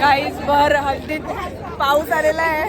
काहीच भर हल्दीत पाऊस आलेला आहे.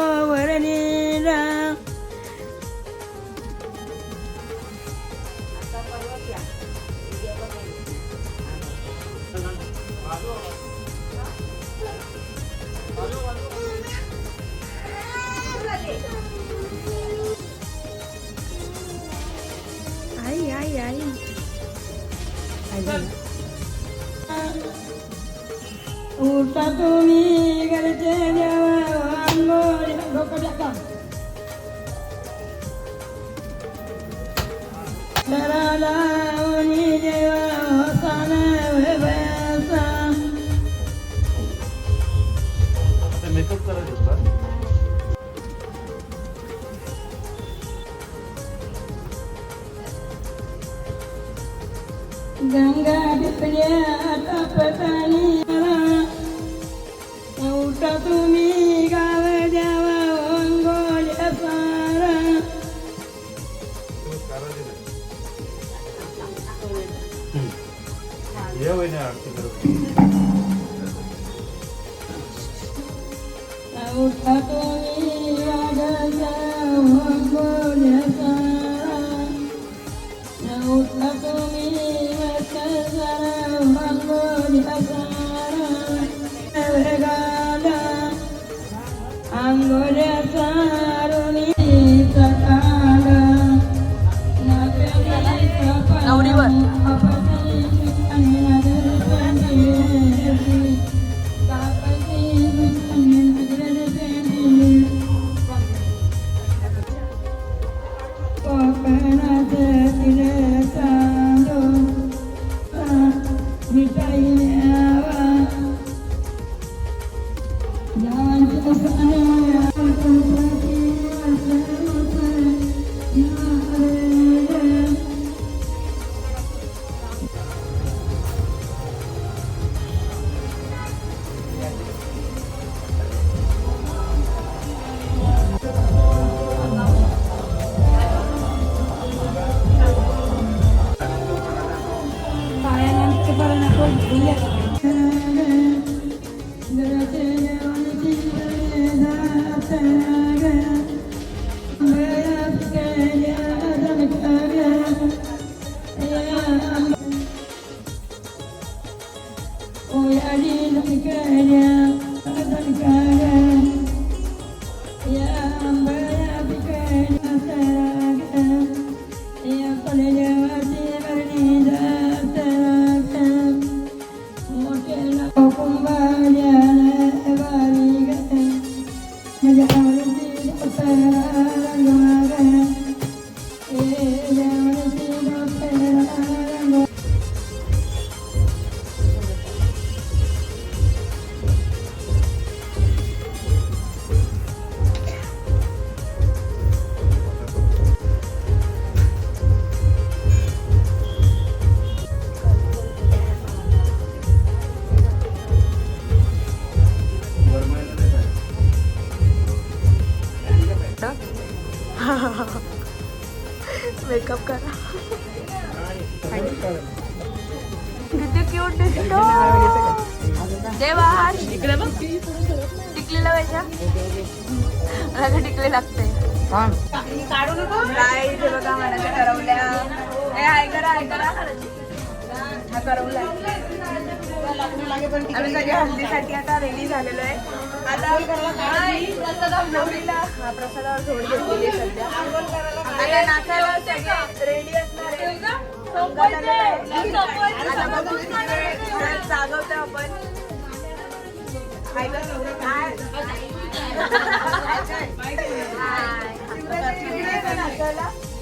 उठा तुम्ही घरचे देवा शराला ओनी देवा होसान वैभयासा मेकअप करायचं होता गंगा टिपल्या टपकानी उठा तुम्ही गाव द्यावा अंगोळ्या सारा ये वहिनी आरती करू उठा तुम्ही वागाचा अंगोळ्या सारा उठा तुम्ही वसरा मेकअप आम्ही सगळे हल्दीसाठी आता रेडी झालेलो आहे. आता हा प्रसादावर जोड घेतलेली आहे सध्या. आता नाचायला सगळे रेडी असणार आहे. जागवतो आपण.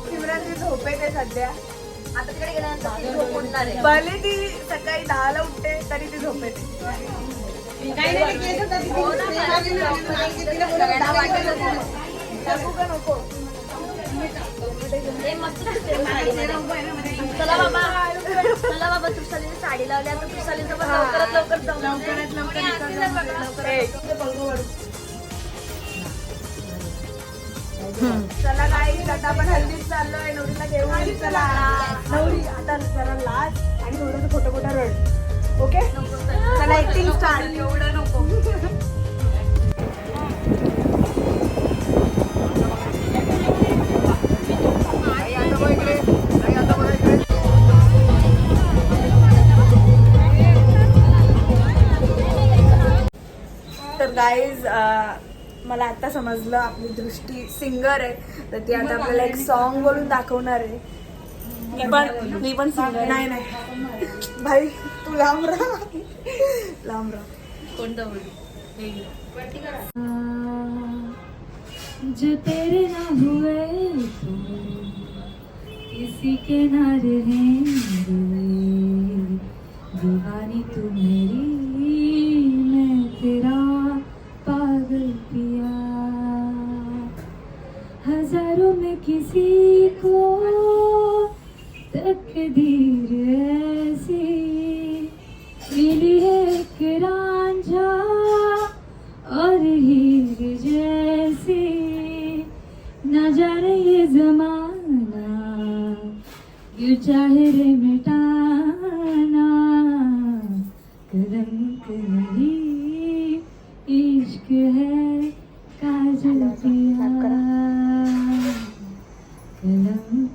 शिवरात्री झोपेत आहे सध्या. आता तिकडे गेल्यानंतर भले ती सकाळी दहाला उठते तरी ती झोपेत. टाकू का नको? हे मस्त दिसते साडीमध्ये. चला बाबा. चला बाबा तृषालीने साडी लावली. आता तृषालीचं पण लवकरात लवकर जाऊ. लवकरात लवकर. चला काही आता आपण हल्दीत चाललोय. नवरीला घेऊन चला. नवरी आता जरा लाज आणि थोडंसं खोटं खोटं रड. ओके? चला ऍक्टिंग स्टार्ट एवढं नको तर गाईज मला आता समजलं आपली दृष्टी सिंगर आहे. तर ती आता आपल्याला एक सॉन्ग बोलून दाखवणार आहे. मी पण मी पण सिंगर नाही नाही. भाई तू लांब राहा. लांब राहा. कोणतं जो तेरे ना हुए तो किसी के ना रहेंगे दीवानी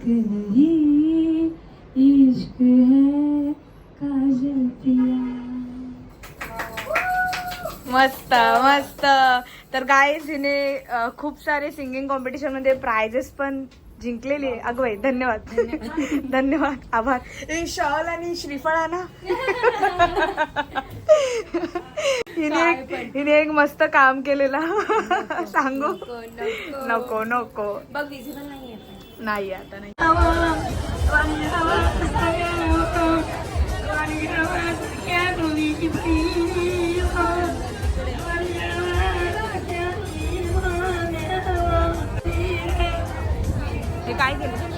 कलंक नहीं इश्क है काजल पिया। मस्त मस्त. तर गाईज हिने अ, खूप सारे सिंगिंग कॉम्पिटिशनमध्ये प्राइजेस पण जिंकलेली आहे. अगं बाई धन्यवाद. धन्यवाद. आभार. ए शॉल आणि श्रीफळ आणा. हिने एक हिने एक मस्त काम केलेलं. सांगू? नको नको. बघ विजिबल नाहीये. नाही आता नाही. हे काय केलं?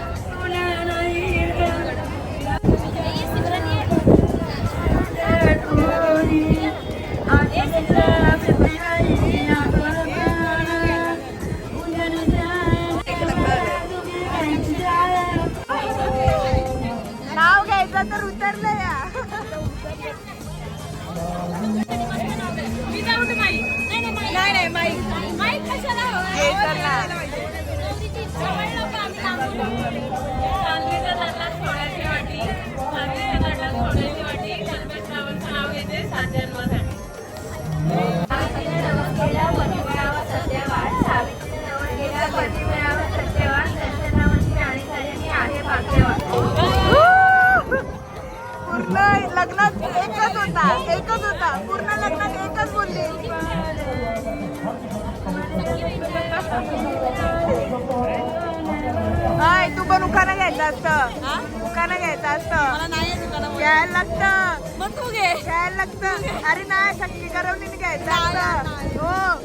हाय तू पण उखाना घ्यायचं असतं. उखाना घ्यायचं असतं. घ्यायला लागतं. मग तू घे. घ्यायला लागतं. अरे नाही शक्ती करवलीने घ्यायचं असतं. हो.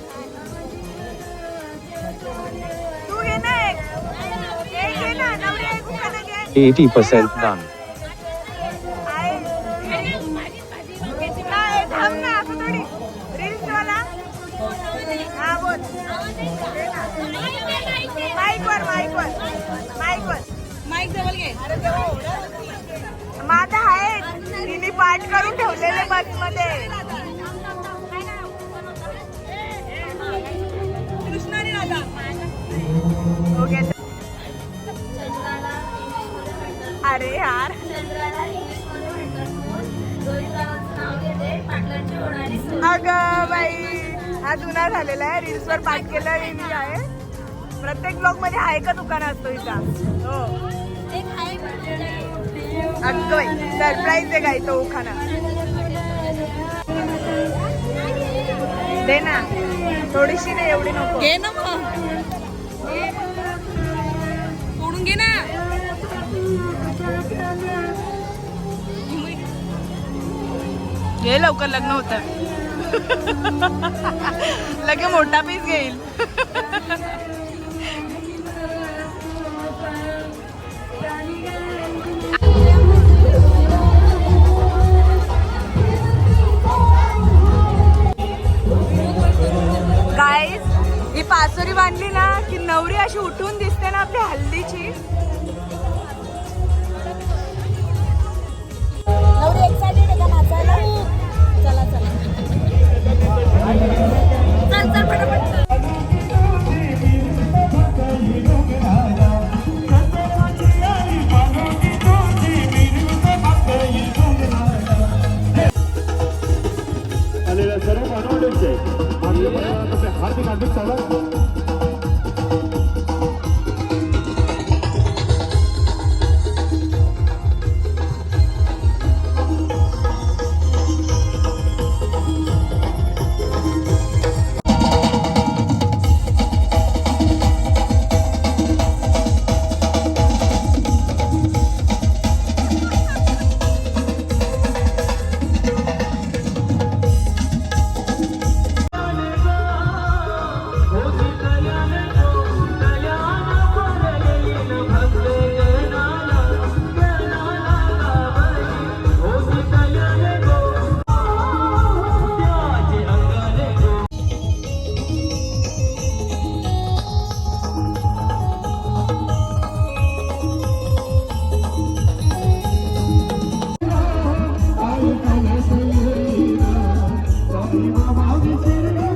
तू घे ना एक. एक घे ना. नवरी एक उखाना घे. 80% done. मध्ये अरे यार. अगं बाई हा जुना झालेला आहे. रील्सवर पाठ केलं मी आहे. प्रत्येक ब्लॉगमध्ये आहे का दुकान असतो इथं. हो. म्हणजे अगं बाई सरप्राईज आहे काय तो उखाना. दे ना. थोडीशी नाही एवढी नको. घे ना मग. तोडून घे ना. घे लवकर लग्न होत. लगे मोठा पीस घेईल. उठून Sizleri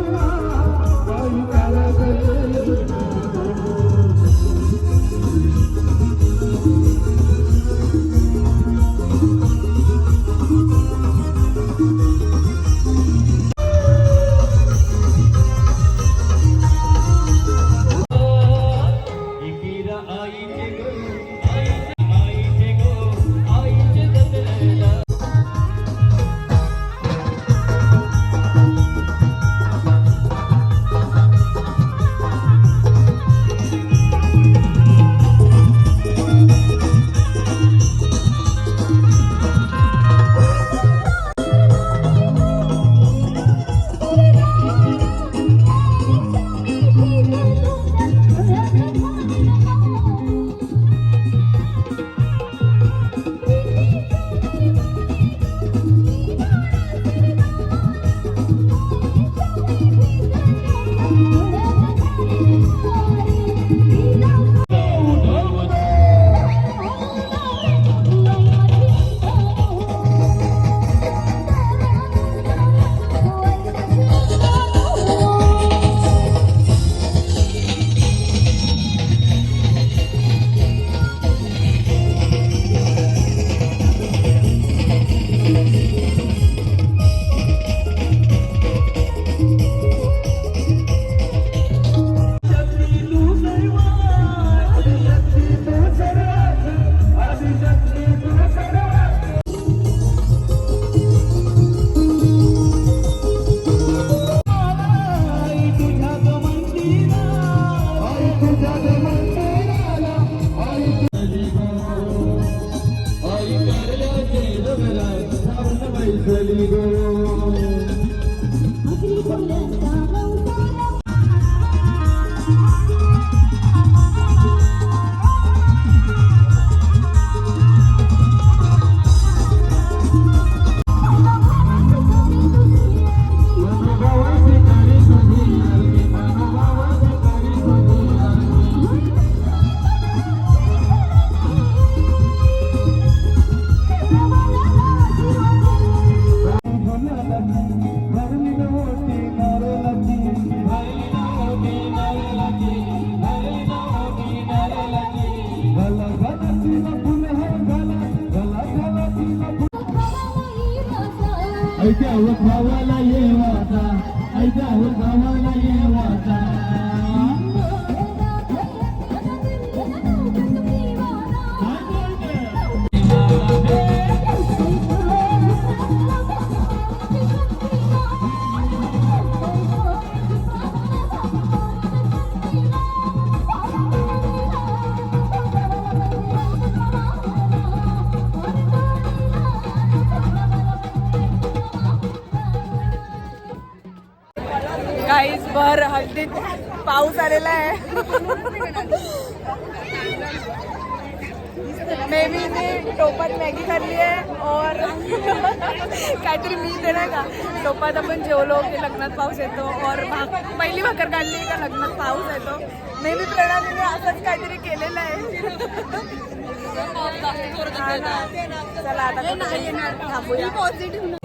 बर हळदीत पाऊस आलेला आहे. मे बी मी टोपात मॅगी खाल्ली आहे और काहीतरी मी देणार का? टोपात आपण जेवलो की लग्नात पाऊस येतो और पहिली भाकर काढली का लग्नात पाऊस येतो? मे बी प्रणालीने असंच काहीतरी केलेलं आहे. चला आता थांबूया.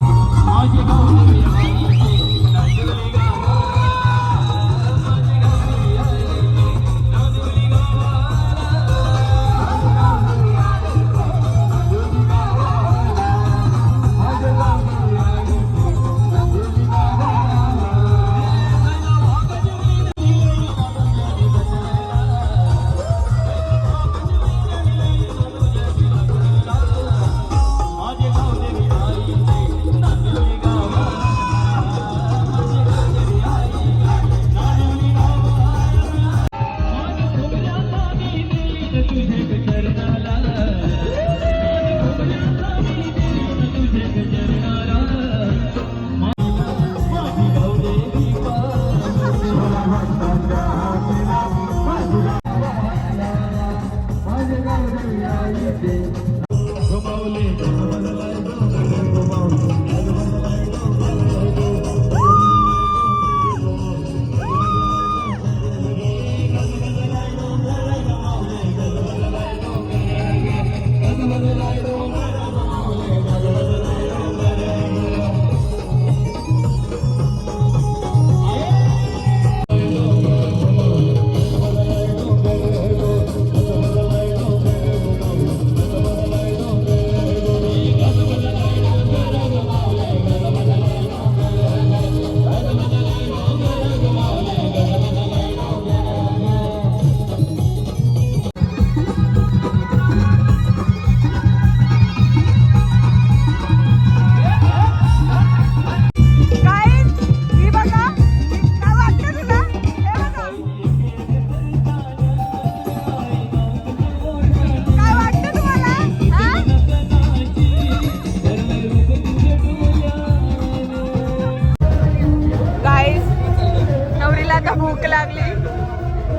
आता भूक लागली.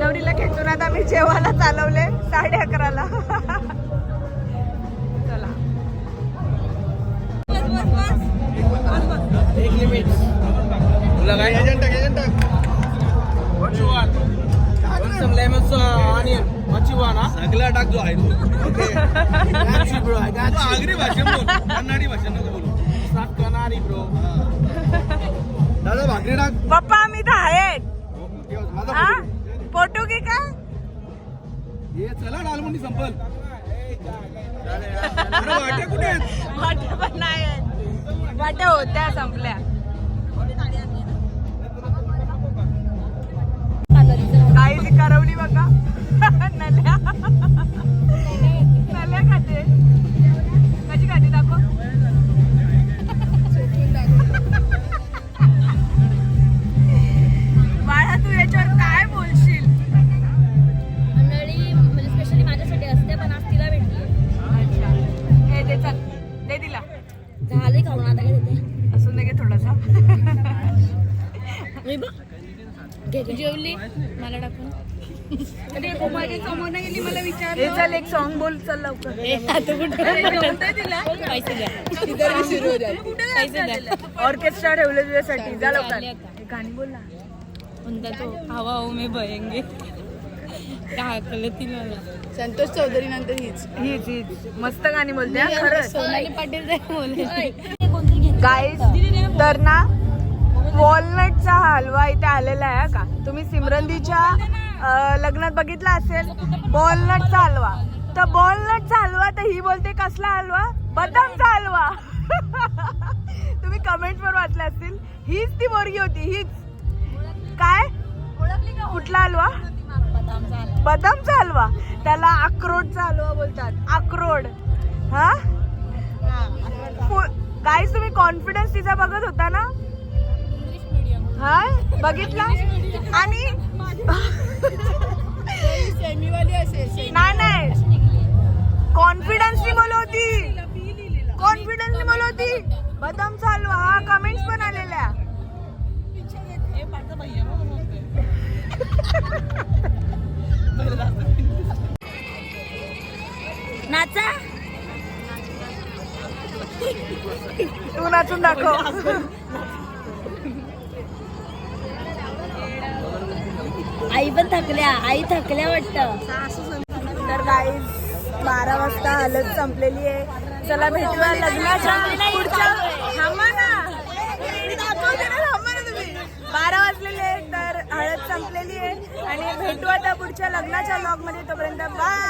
नवरीला खेचून आता मी जेवायला चालवले साडे अकराला. चला? सगळा टाक जो आहे. आगरी भाषा कन्नाडी भाषा नको बोलू. दादा भाकरी टाक. पप्पा आम्ही तर आहेत. हा? फोटो. पोटू की का? ये चला डालमुंडी संपल. अरे वाट्या कुठे आहेत? वाट्या पण नाही आहेत. वाट्या होत्या संपल्या. काही करवली बघा. ऑर्केस्ट्रा ठेवलं तुझ्यासाठी जा लवकर गाणी बोल ना म्हणता तो हवा हो मे भयंगे काय संतोष चौधरी नंतर हीच हीच हीच मस्त गाणी बोलते खरंच सोनाली पाटील ते गाईज तर ना वॉलनटचा हलवा इथे आलेला आहे का? तुम्ही सिमरंदीच्या लग्नात बघितला असेल बॉलनटचा हलवा. तर बॉलनटचा हलवा तर ही बोलते कसला हलवा? बदामचा हलवा. तुम्ही कमेंट्स वर वाचले असतील. हीच ती पोरगी होती हीच. काय? कुठला हलवा? बदामचा हलवा. त्याला अक्रोडचा हलवा बोलतात. अक्रोड. हा? गाईज तुम्ही कॉन्फिडन्स तिचा बघत होता ना? हा? बघितला? आणि? नाही नाही. कॉन्फिडन्सनी बोलवती कॉन्फिडन्सनी बोलवती बदामचा हलवा हा कमेंट्स पण आलेल्या. नाचा? तू नाचून दाखव. आई पण थकल्या आई थकल्या वाटतं. तर गाईज बारा वाजता हलत संपलेली आहे. चला भेटूया लग्नाच्या पुढच्या. थांबा ना. बारा वाजलेले आहे, तर हळद संपलेली आहे. आणि भेटू आता पुढच्या लग्नाच्या ब्लॉगमध्ये तोपर्यंत बाय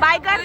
बाय कर.